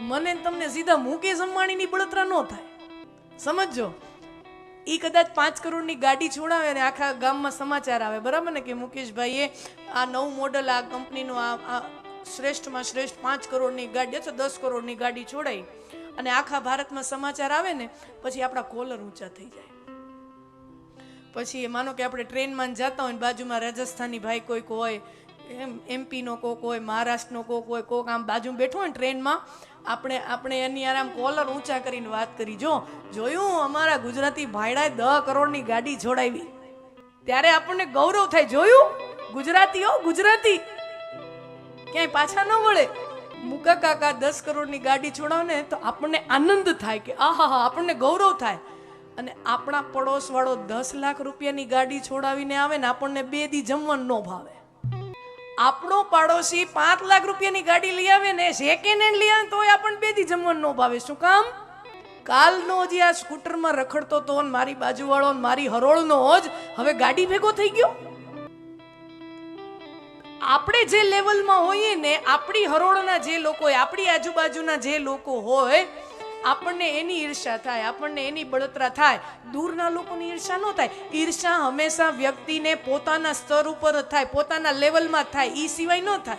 મને તમને સીધા મુકેશ અંબાણીની બળતરા ન થાય. સમજજો? એ કદાચ પાંચ કરોડની ગાડી છોડાવે અને આખા ગામમાં સમાચાર આવે. બરાબર ને કે મુકેશભાઈએ આ નવું મોડલ, આ કંપનીનું આ શ્રેષ્ઠમાં શ્રેષ્ઠ પાંચ કરોડની ગાડી અથવા દસ કરોડની ગાડી છોડાઈ અને આખા ભારતમાં સમાચાર આવે ને, પછી આપણા કોલર ઊંચા થઈ જાય. પછી માનો કે આપણે ટ્રેનમાં જતા હોય ને બાજુમાં રાજસ્થાની ભાઈ કોઈક હોય એમ એમપીનો કોક હોય મહારાષ્ટ્રનો કોક હોય, કોક આમ બાજુમાં બેઠો હોય ને ટ્રેનમાં, આપણે આપણે એની આરામ કોલર ઊંચા કરીને વાત કરી. જો, જોયું, અમારા ગુજરાતી ભાઈડાએ દહ કરોડની ગાડી છોડાવી. ત્યારે આપણને ગૌરવ થાય. જોયું? ગુજરાતીઓ, ગુજરાતી. ક્યાંય પાછા ન વળે. મુકા કાકા દસ કરોડની ગાડી છોડાવે ને તો આપણને આનંદ થાય કે આહા હા આપણને ગૌરવ થાય. અને આપણા પડોશવાળો દસ લાખ રૂપિયાની ગાડી છોડાવીને આવે ને આપણને બે દી જમવાનું ન ભાવે. આપણો પાડોશી પાંચ લાખ રૂપિયાની ગાડી લઈ આવે ને સેકન્ડ હેન્ડ લઈ આવે તોય આપણને બે દી જમવાનું ન ભાવે. શું કામ? કાલનો જે આ સ્કૂટરમાં રખડતો તો મારી બાજુવાળો ને મારી હરોળનો જ, હવે ગાડી ભેગો થઈ ગયો? આપણે જે લેવલમાં હોઈએ ને, આપણી હરોળના જે લોકો હોય, આપણી આજુબાજુના જે લોકો હોય આપણને એની ઈર્ષા થાય, આપણને એની બળતરા થાય. દૂરના લોકોની ઈર્ષા ન થાય. ઈર્ષા હંમેશા વ્યક્તિને પોતાના સ્તર ઉપર થાય, પોતાના લેવલમાં થાય. એ સિવાય ન થાય.